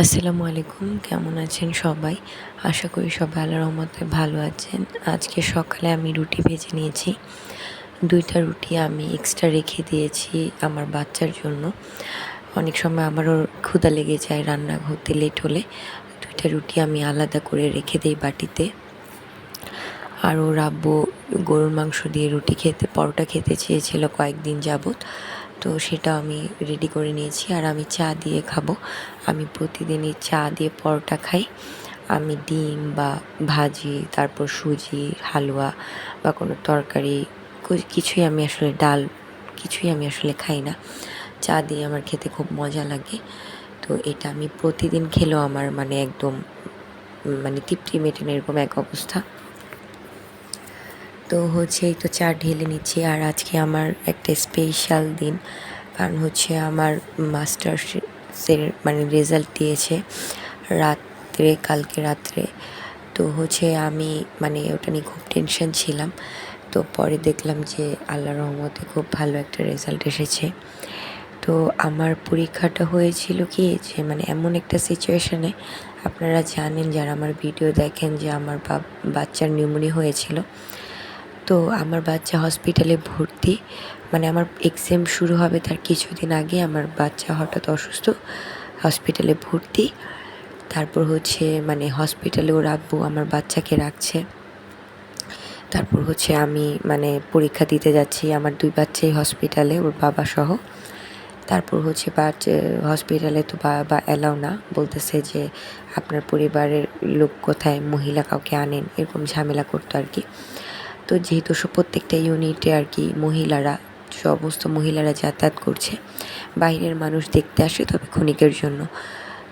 আসসালামু আলাইকুম, কেমন আছেন সবাই? আশা করি সবাই আল্লাহ রহমতে ভালো আছেন। আজকে সকালে আমি রুটি ভেজে নিয়েছি। দুইটা রুটি আমি এক্সট্রা রেখে দিয়েছি আমার বাচ্চার জন্য। অনেক সময় আমারও ক্ষুদা লেগে যায় রান্না হতে লেট হলে। দুইটা রুটি আমি আলাদা করে রেখে দিই বাটিতে। আরও ও রাব্বু গরুর মাংস দিয়ে রুটি খেতে, পরোটা খেতে চেয়েছিল কয়েকদিন যাবত তো সেটা আমি রেডি করে নিয়েছি। আর আমি চা দিয়ে খাব। আমি প্রতিদিনই চা দিয়ে পরোটা খাই। আমি ডিম বা ভাজি, তারপর সুজি, হালুয়া বা কোনো তরকারি কিছুই আমি আসলে ডাল, কিছুই আমি আসলে খাই না। চা দিয়ে আমার খেতে খুব মজা লাগে। তো এটা আমি প্রতিদিন খেলেও আমার মানে একদম মানে তৃপ্তি মেটে এরকম এক অবস্থা। তো হচ্ছে এই তো চা ঢেলে নিচ্ছি আর আজকে আমার একটা স্পেশাল দিন। কারণ হচ্ছে আমার মাস্টার্সের মানে রেজাল্ট দিয়েছে রাত্রে, কালকে রাত্রে। তো হচ্ছে আমি মানে ওটা নিয়ে খুব টেনশন ছিলাম। তো পরে দেখলাম যে আল্লাহ রহমতে খুব ভালো একটা রেজাল্ট এসেছে। তো আমার পরীক্ষাটা হয়েছিল কি যে মানে এমন একটা সিচুয়েশানে আপনারা জানেন, যারা আমার ভিডিও দেখেন যে আমার বাচ্চার নিউমোনি হয়েছিল তো আমার বাচ্চা হসপিটালে ভর্তি। মানে আমার এক্সাম শুরু হবে তার কিছুদিন আগে আমার বাচ্চা হঠাৎ অসুস্থ হসপিটালে ভর্তি। তারপর হচ্ছে মানে হসপিটালে ওর আব্বু আমার বাচ্চাকে রাখছে। তারপর হচ্ছে আমি মানে পরীক্ষা দিতে যাচ্ছি, আমার দুই বাচ্চাই হসপিটালে ওর বাবা সহ। তারপর হচ্ছে বাচ্চা হসপিটালে তো বাবা এলাও না, বলতেছে যে আপনার পরিবারের লোক কোথায়, মহিলা কাউকে আনেন, এরকম ঝামেলা করতো আর কি। তো যেহেতু প্রত্যেকটা ইউনিটে আর কি মহিলারা সমস্ত মহিলারা যাতায়াত করছে, বাইরের মানুষ দেখতে আসে তবে ক্ষণিকের জন্য।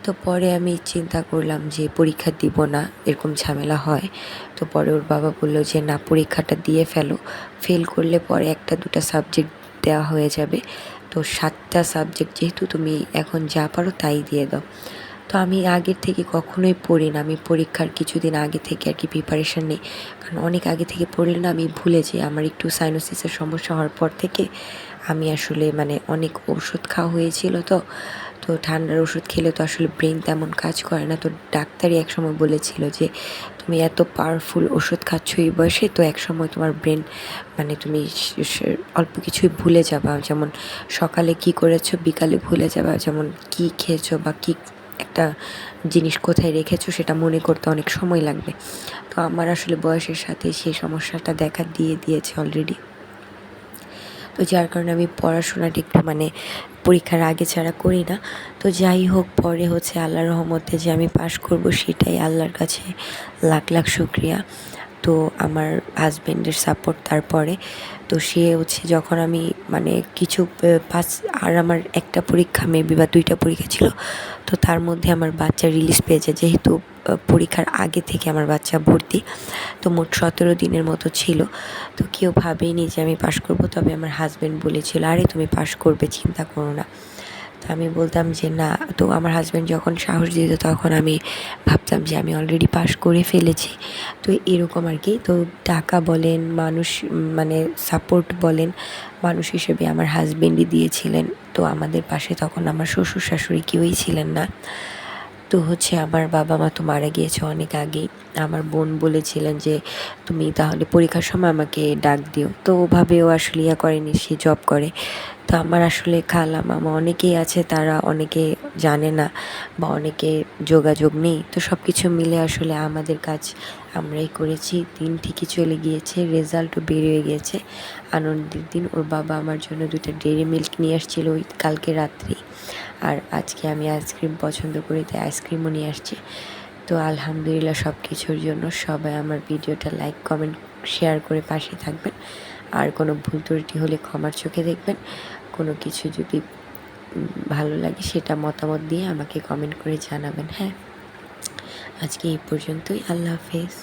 তো পরে আমি চিন্তা করলাম যে পরীক্ষা দিব না, এরকম ঝামেলা হয়। তো পরে ওর বাবা বলল যে, না, পরীক্ষাটা দিয়ে ফেলো। ফেল করলে পরে একটা দুটা সাবজেক্ট দেওয়া হয়ে যাবে। তো সাতটা সাবজেক্ট যেহেতু তুমি এখন যা পারো তাই দিয়ে দাও। তো আমি আগের থেকে কখনোই পড়ি না। আমি পরীক্ষার কিছুদিন আগে থেকে আর কি প্রিপারেশান নিই। কারণ অনেক আগে থেকে পড়লে না আমি ভুলে যাই। আমার একটু সাইনোসিসের সমস্যা হওয়ার পর থেকে আমি আসলে মানে অনেক ওষুধ খাওয়া হয়েছিল তো। তো ঠান্ডার ওষুধ খেলে তো আসলে ব্রেন তেমন কাজ করে না। তো ডাক্তারই একসময় বলেছিল যে, তুমি এত পাওয়ারফুল ওষুধ খাচ্ছ এই বয়সে, তো একসময় তোমার ব্রেন মানে তুমি অল্প কিছুই ভুলে যাবা। যেমন সকালে কি করেছ, বিকালে ভুলে যাবা। যেমন কি খেয়েছো বা কী একটা জিনিস কোথায় রেখেছো সেটা মনে করতে অনেক সময় লাগবে। তো আমার আসলে বয়সের সাথে সেই সমস্যাটা দেখা দিয়ে দিয়েছে অলরেডি তো যার কারণে আমি পড়াশোনাটা একটু মানে পরীক্ষার আগে ছাড়া করি না। তো যাই হোক, পরে হচ্ছে আল্লাহ রহমতে যে আমি পাশ করব সেটাই আল্লাহর কাছে লাখ লাখ শুক্রিয়া। তো আমার হাজব্যান্ডের সাপোর্ট তারপরে। তো সে হচ্ছে যখন আমি মানে কিছু পাস আর আমার একটা পরীক্ষা মেবি বা দুইটা পরীক্ষা ছিল, তো তার মধ্যে আমার বাচ্চা রিলিজ পেয়েছে। যেহেতু পরীক্ষার আগে থেকে আমার বাচ্চা ভর্তি, তো মোট সতেরো দিনের মতো ছিল। তো কেউ ভাবেনি যে আমি পাশ করব, তবে আমার হাজব্যান্ড বলেছিল, আরে তুমি পাশ করবে, চিন্তা করো না। আমি বলতাম যে, না, তো আমার হাজব্যান্ড যখন সাহস দিত তখন আমি ভাবতাম যে, আমি অলরেডি পাশ করে ফেলেছি। তো এরকম আর কি। তো টাকা বলেন, মানুষ মানে সাপোর্ট বলেন, মানুষ হিসেবে আমার হাজব্যান্ডই দিয়েছিলেন। তো আমাদের পাশে তখন আমার শ্বশুর শাশুড়ি কেউই ছিলেন না। তো হচ্ছে আমার বাবা মা তো মারা গিয়েছে অনেক আগেই। আমার বোন বলেছিলেন যে, তুমি তাহলে পরীক্ষার সময় আমাকে ডাক দিও। তো ওভাবেও আসলে ইয়া করেনি, সে জব করে। তো আমার আসলে খালা মামা অনেকেই আছে, তারা অনেকে জানে না বা অনেকে যোগাযোগ নেই। তো সব কিছু মিলে আসলে আমাদের কাজ আমরাই করেছি। দিন ঠিকই চলে গিয়েছে রেজাল্টও বেরিয়ে গিয়েছে। আনন্দের দিন ওর বাবা আমার জন্য দুটো ডেরি মিল্ক নিয়ে আসছিল ওই কালকে রাত্রি। আর আজকে আমি আইসক্রিম পছন্দ করি, তাই আইসক্রিমও নিয়ে আসছি। তো আলহামদুলিল্লাহ সব কিছুর জন্য সবাই আমার ভিডিওটা লাইক কমেন্ট শেয়ার করে পাশে থাকবেন। আর কোনো ভুল ত্রুটি হলে ক্ষমার চোখে দেখবেন। কোনো কিছু যদি ভালো লাগে সেটা মতামত দিয়ে আমাকে কমেন্ট করে জানাবেন হ্যাঁ? আজকে এই পর্যন্তই, আল্লাহ হাফেজ।